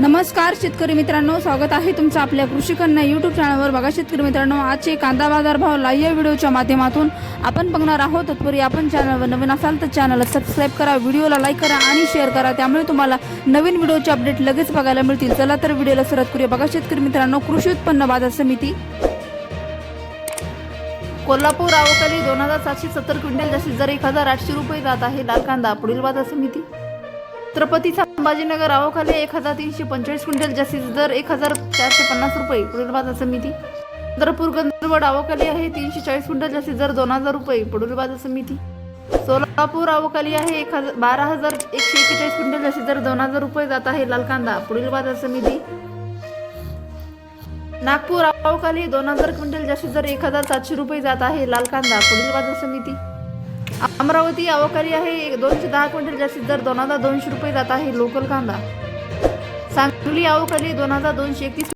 नमस्कार शेतकरी मित्रांनो. स्वागत आहे तुमचं आपल्या कृषी कन्या युट्यूब चॅनलवर बघा शेतकरी मित्रांनो आजचे कांदा बाजार भाव लाईव्ह व्हिडिओच्या माध्यमातून आपण बघणार आहोत. तत्पूर्वी आपण चॅनलवर नवीन असाल तर चॅनलला सबस्क्राईब करा व्हिडिओला लाईक करा आणि शेअर करा. त्यामुळे तुम्हाला नवीन व्हिडिओचे अपडेट लगेच बघायला मिळतील. चला तर व्हिडिओला सुरुवात करूया. बघा शेतकरी मित्रांनो कृषी उत्पन्न बाजार समिती. कोल्हापूर आवकाली दोन हजार सातशे सत्तर क्विंटल जास्तीत जर एक हजार आठशे रुपये जात आहे लाल कांदा. पुढील बाजार समिती. छत्रपती संभाजीनगर आवाखाली एक हजार तीनशे पंचेचाळीस क्विंटल जास्तीत दर एक हजार चारशे पन्नास रुपये पुढील बाजार समिती. चंद्रपूर गंधर्वड आवाखाली आहे तीनशे चाळीस क्विंटल जास्तीत दर दोन हजार रुपये पुढील बाजार समिती. सोलापूर आवाखाली आहे एक हजार बारा हजार एकशे एक्केचाळीस क्विंटल जास्तीत दर दोन हजार रुपये जात आहे लाल कांदा पुढील बाजार समिती. नागपूर आवाखाली दोन हजार क्विंटल जास्तीत दर एक हजार सातशे रुपये जात आहे लाल कांदा पुढील बाजार समिती. अमरावती अवकारी आहे. दोनशे दहा क्विंटल जास्तीत दर दोन हजार दोनशे रुपये जात आहे. लोकल कांदा. सांगली अवकारी दोन हजार दोनशे एकतीस